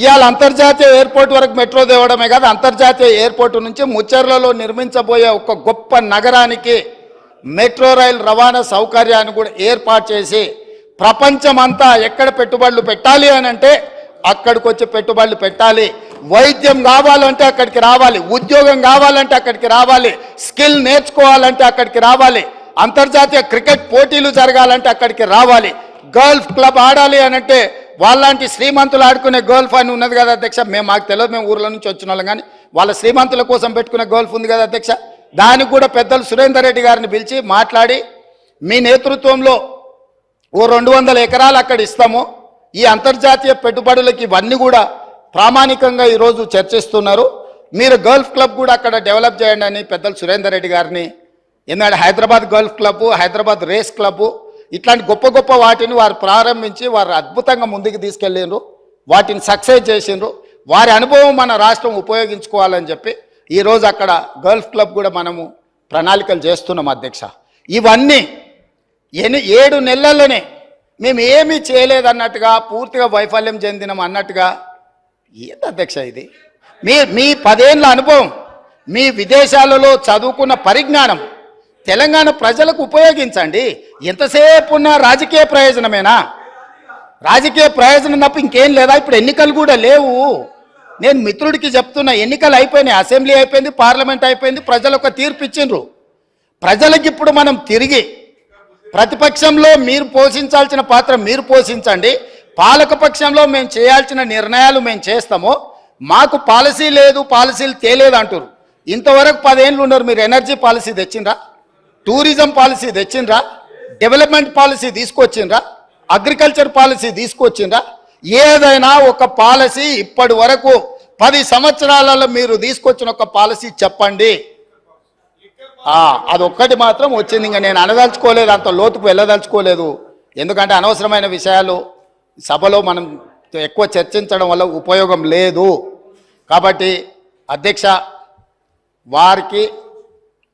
ఇవాళ అంతర్జాతీయ ఎయిర్పోర్ట్ వరకు మెట్రో తేవడమే కాదు అంతర్జాతీయ ఎయిర్పోర్ట్ నుంచి ముచ్చర్లలో నిర్మించబోయే ఒక గొప్ప నగరానికి మెట్రో రైలు రవాణా సౌకర్యాన్ని కూడా ఏర్పాటు చేసి ప్రపంచమంతా ఎక్కడ పెట్టుబడులు పెట్టాలి అని అంటే అక్కడికి వచ్చి పెట్టుబడులు పెట్టాలి. వైద్యం కావాలంటే అక్కడికి రావాలి. ఉద్యోగం కావాలంటే అక్కడికి రావాలి. స్కిల్ నేర్చుకోవాలంటే అక్కడికి రావాలి. అంతర్జాతీయ క్రికెట్ పోటీలు జరగాలంటే అక్కడికి రావాలి. గల్ఫ్ క్లబ్ ఆడాలి అనంటే వాళ్ళంటి శ్రీమంతులు ఆడుకునే గోల్ఫ్ అని ఉన్నది కదా అధ్యక్ష. మేము మాకు తెలియదు మేము ఊర్ల నుంచి వచ్చిన వాళ్ళం కానీ వాళ్ళ శ్రీమంతుల కోసం పెట్టుకునే గోల్ఫ్ ఉంది కదా అధ్యక్ష. దానికి కూడా పెద్దలు సురేందర్ రెడ్డి గారిని పిలిచి మాట్లాడి మీ నేతృత్వంలో ఓ రెండు వందల ఎకరాలు అక్కడ ఇస్తాము. ఈ అంతర్జాతీయ పెట్టుబడులకి ఇవన్నీ కూడా ప్రామాణికంగా ఈరోజు చర్చిస్తున్నారు. మీరు గల్ఫ్ క్లబ్ కూడా అక్కడ డెవలప్ చేయండి అని పెద్దలు సురేందర్ రెడ్డి గారిని ఎందుకంటే Hyderabad golf club Hyderabad race club ఇట్లాంటి గొప్ప గొప్ప వాటిని వారు ప్రారంభించి వారు అద్భుతంగా ముందుకు తీసుకెళ్ళిండ్రు. వాటిని సక్సెస్ చేసిండ్రు. వారి అనుభవం మన రాష్ట్రం ఉపయోగించుకోవాలని చెప్పి ఈరోజు అక్కడ గల్ఫ్ క్లబ్ కూడా మనము ప్రణాళికలు చేస్తున్నాం అధ్యక్ష. ఇవన్నీ ఎన్ని ఏడు నెలల్లోనే మేము ఏమీ చేయలేదన్నట్టుగా పూర్తిగా వైఫల్యం చెందినాం అన్నట్టుగా ఏంది అధ్యక్ష ఇది? మీ మీ పదేళ్ళ అనుభవం మీ విదేశాలలో చదువుకున్న పరిజ్ఞానం తెలంగాణ ప్రజలకు ఉపయోగించండి. ఎంతసేపు ఉన్న రాజకీయ ప్రయోజనమేనా? రాజకీయ ప్రయోజనం తప్ప ఇంకేం లేదా? ఇప్పుడు ఎన్నికలు కూడా లేవు. నేను మిత్రుడికి చెప్తున్నా ఎన్నికలు అయిపోయినాయి. అసెంబ్లీ అయిపోయింది పార్లమెంట్ అయిపోయింది ప్రజలు ఒక తీర్పు ఇచ్చిండ్రు. ప్రజలకు ఇప్పుడు మనం తిరిగి ప్రతిపక్షంలో మీరు పోషించాల్సిన పాత్ర మీరు పోషించండి. పాలకపక్షంలో మేము చేయాల్సిన నిర్ణయాలు మేము చేస్తాము. మాకు పాలసీ లేదు పాలసీలు తేలేదు అంటారు ఇంతవరకు పదేళ్ళు ఉన్నారు మీరు ఎనర్జీ పాలసీ తెచ్చిండ్రా? టూరిజం పాలసీ తెచ్చిండ్రా డెవలప్మెంట్ పాలసీ తీసుకొచ్చిండ్రా అగ్రికల్చర్ పాలసీ తీసుకొచ్చిండ్రా. ఏదైనా ఒక పాలసీ ఇప్పటి వరకు పది సంవత్సరాలలో మీరు తీసుకొచ్చిన ఒక పాలసీ చెప్పండి. అదొక్కటి మాత్రం వచ్చింది. ఇంకా నేను అనదలుచుకోలేదు అంత లోతుకు వెళ్ళదలుచుకోలేదు. ఎందుకంటే అనవసరమైన విషయాలు. సభలో మనం ఎక్కువ చర్చించడం వల్ల ఉపయోగం లేదు. కాబట్టి అధ్యక్ష వారికి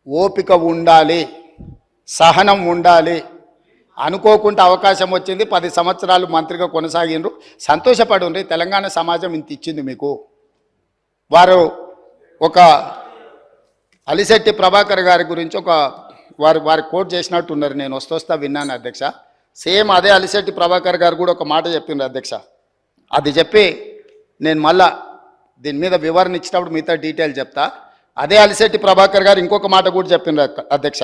ఓపిక ఉండాలి. సహనం ఉండాలి. అనుకోకుండా అవకాశం వచ్చింది. పది సంవత్సరాలు మంత్రిగా కొనసాగిండ్రు. సంతోషపడుండ్రి. తెలంగాణ సమాజం ఇంత ఇచ్చింది మీకు. వారు ఒక అలిశెట్టి ప్రభాకర్ గారి గురించి ఒక వారు వారి కోట్ చేసినట్టు ఉన్నారు నేను వస్తొస్తా విన్నాను అధ్యక్ష. సేమ్ అదే అలిశెట్టి ప్రభాకర్ గారు కూడా ఒక మాట చెప్పిండ్రు అధ్యక్ష. అది చెప్పి నేను మళ్ళా దీని మీద వివరణ ఇచ్చినప్పుడు మిగతా డీటెయిల్ చెప్తా. అదే అలిశెట్టి ప్రభాకర్ గారు ఇంకొక మాట కూడా చెప్పిండ్రు అధ్యక్ష.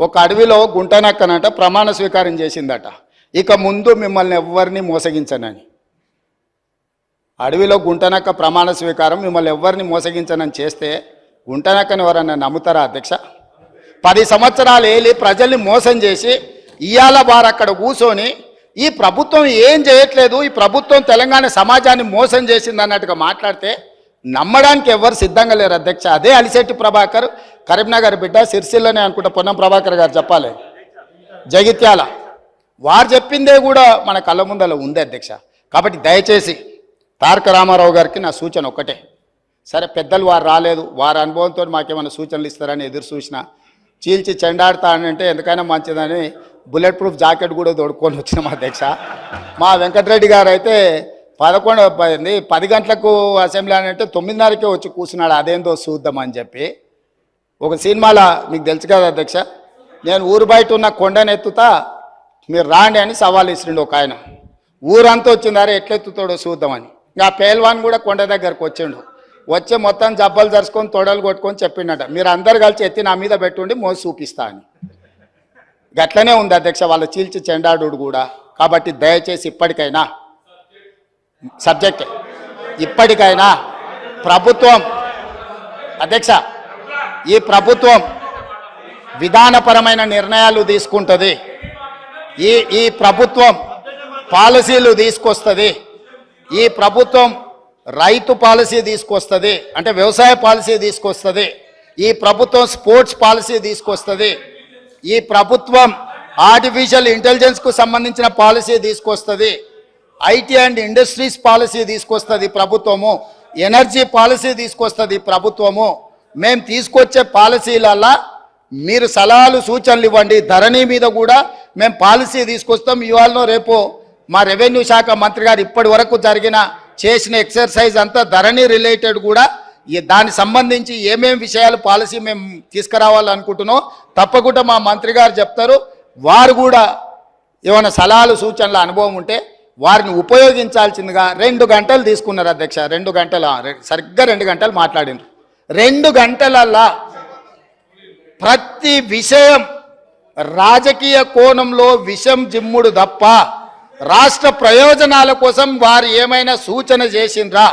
ఒక అడవిలో గుంటనక్కనంట ప్రమాణ స్వీకారం చేసిందట. ఇక ముందు మిమ్మల్ని ఎవరిని మోసగించనని. అడవిలో గుంటనక్క ప్రమాణ స్వీకారం మిమ్మల్ని ఎవరిని మోసగించనని చేస్తే గుంటనక్కని ఎవరన్నా నమ్ముతారా అధ్యక్ష? పది సంవత్సరాలు ఏలి ప్రజల్ని మోసం చేసి ఇయాల వారు అక్కడ కూర్చొని ఈ ప్రభుత్వం ఏం చేయట్లేదు ఈ ప్రభుత్వం తెలంగాణ సమాజాన్ని మోసం చేసింది అన్నట్టుగా మాట్లాడితే నమ్మడానికి ఎవరు సిద్ధంగా లేరు అధ్యక్ష. అదే అలిశెట్టి ప్రభాకర్ కరీంనగర్ బిడ్డ సిరిసిల్లనే అనుకుంటా పొన్నం ప్రభాకర్ గారు చెప్పాలి. జగిత్యాల వారు చెప్పిందే కూడా మన కళ్ళ ముందల ఉంది అధ్యక్ష. కాబట్టి దయచేసి తారక రామారావు గారికి నా సూచన ఒకటే సరే పెద్దలు వారు రాలేదు. వారి అనుభవంతో మాకేమైనా సూచనలు ఇస్తారని ఎదురు చూసిన చీల్చి చెండాడుతా అంటే ఎందుకైనా మంచిదని బుల్లెట్ ప్రూఫ్ జాకెట్ కూడా తోడుకొని వచ్చినాం అధ్యక్ష. మా వెంకటరెడ్డి గారు అయితే పదకొండు పది పది గంటలకు అసెంబ్లీ అని అంటే తొమ్మిదిన్నరకే వచ్చి కూర్చున్నాడు అదేందో చూద్దామని చెప్పి. ఒక సినిమాలో మీకు తెలుసు కదా అధ్యక్ష నేను ఊరు బయట ఉన్న కొండనెత్తుతా మీరు రాండి అని సవాల్ ఇస్తుండే ఒక ఆయన. ఊరంతా వచ్చిందారే ఎట్లెత్తుతాడో చూద్దామని ఇంకా పేల్వాన్ కూడా కొండ దగ్గరకు వచ్చిండు. వచ్చి మొత్తం జబ్బలు జరుచుకొని తొడలు కొట్టుకొని చెప్పిండట మీరు అందరు కలిసి ఎత్తి నా మీద పెట్టుండి మోసి చూపిస్తా అని. గట్లనే ఉంది అధ్యక్ష వాళ్ళ చీల్చి చెండాడు కూడా. కాబట్టి దయచేసి ఇప్పటికైనా సబ్జెక్ట్. ఇప్పటికైనా ప్రభుత్వం అధ్యక్ష ఈ ప్రభుత్వం విధానపరమైన నిర్ణయాలు తీసుకుంటుంది. ఈ ఈ ప్రభుత్వం పాలసీలు తీసుకొస్తుంది. ఈ ప్రభుత్వం రైతు పాలసీ తీసుకొస్తుంది. అంటే వ్యవసాయ పాలసీ తీసుకొస్తుంది. ఈ ప్రభుత్వం స్పోర్ట్స్ పాలసీ తీసుకొస్తుంది. ఈ ప్రభుత్వం ఆర్టిఫిషియల్ ఇంటెలిజెన్స్కు సంబంధించిన పాలసీ తీసుకొస్తుంది. ఐటీ అండ్ ఇండస్ట్రీస్ పాలసీ తీసుకొస్తుంది ప్రభుత్వము ఎనర్జీ పాలసీ తీసుకొస్తుంది ప్రభుత్వము. మేము తీసుకొచ్చే పాలసీలల్లా మీరు సలహాలు సూచనలు ఇవ్వండి. ధరణి మీద కూడా మేము పాలసీ తీసుకొస్తాం. ఇవాళనో రేపు మా రెవెన్యూ శాఖ మంత్రి గారు ఇప్పటి వరకు జరిగిన చేసిన ఎక్సర్సైజ్ అంతా ధరణి రిలేటెడ్ కూడా ఈ దానికి సంబంధించి ఏమేమి విషయాలు పాలసీ మేము తీసుకురావాలనుకుంటున్నాం తప్పకుండా మా మంత్రి గారు చెప్తారు. వారు కూడా ఏమైనా సలహాలు సూచనల అనుభవం ఉంటే వారిని ఉపయోగించాల్సిందిగా రెండు గంటలు తీసుకున్నారు అధ్యక్ష రెండు గంటల సరిగ్గా రెండు గంటలు మాట్లాడినారు రెండు గంటలల్లా ప్రతి విషయం రాజకీయ కోణంలో విషం జిమ్ముడు తప్ప రాష్ట్ర ప్రయోజనాల కోసం వారు ఏమైనా సూచన చేసిండ్రా?